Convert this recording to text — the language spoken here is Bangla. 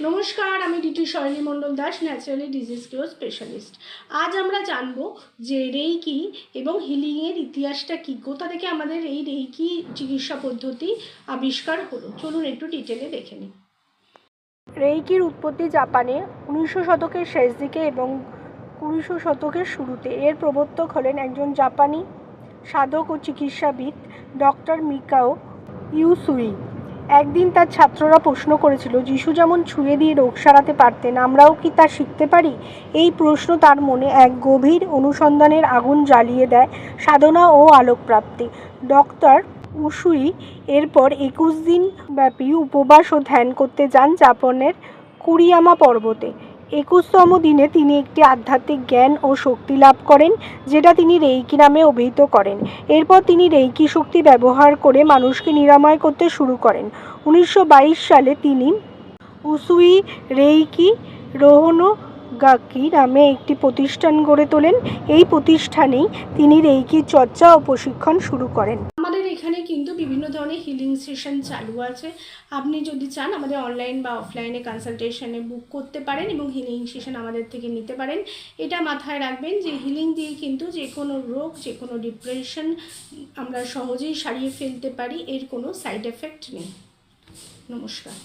নমস্কার, আমি DT Shoily Mondal Das, naturally disease cure specialist. আজ আমরা জানব যে রেইকি এবং হিলিংয়ের ইতিহাসটা কী? কোথা থেকে আমাদের এই রেইকি চিকিৎসা পদ্ধতি আবিষ্কার হলো? চলুন একটু ডিটেলে দেখে নিই। রেইকির উৎপত্তি জাপানে উনিশশো শতকের শেষ দিকে এবং কুড়িশো শতকের শুরুতে। এর প্রবর্তক হলেন একজন জাপানি সাধক ও চিকিৎসাবিদ ডক্টর মিকাও ইউসুই। একদিন তার ছাত্ররা প্রশ্ন করেছিল, যিশু যেমন ছুঁয়ে দিয়ে রোগ সারাতে পারতেন, আমরাও কি তা শিখতে পারি? এই প্রশ্ন তার মনে এক গভীর অনুসন্ধানের আগুন জ্বালিয়ে দেয় সাধনা ও আলোকপ্রাপ্তি। ডক্টর উসুই এরপর একুশ দিন ব্যাপী উপবাস ও ধ্যান করতে যান জাপানের কুরিয়ামা পর্বতে। একুশতম দিনে তিনি একটি আধ্যাত্মিক জ্ঞান ও শক্তি লাভ করেন, যেটা তিনি রেইকি নামে অভিহিত করেন। এরপর তিনি রেইকি শক্তি ব্যবহার করে মানুষকে নিরাময় করতে শুরু করেন। উনিশশো বাইশ সালে তিনি উসুই রেইকি রোহনো গাকি নামে একটি প্রতিষ্ঠান গড়ে তোলেন। এই প্রতিষ্ঠানেই তিনি রেইকি চর্চা ও প্রশিক্ষণ শুরু করেন আমাদের এখানে কিন্তু বিভিন্ন ধরনের হিলিং সেশন চালু আছে। আপনি যদি চান আমাদের অনলাইন বা অফলাইনে কনসালটেশনে বুক করতে পারেন এবং হিলিং সেশন আমাদের থেকে নিতে পারেন। এটা মাথায় রাখবেন যে হিলিং দিয়ে কিন্তু যে কোনো রোগ, যে কোনো ডিপ্রেশন আমরা সহজেই সারিয়ে ফেলতে পারি, এর কোনো সাইড এফেক্ট নেই। নমস্কার।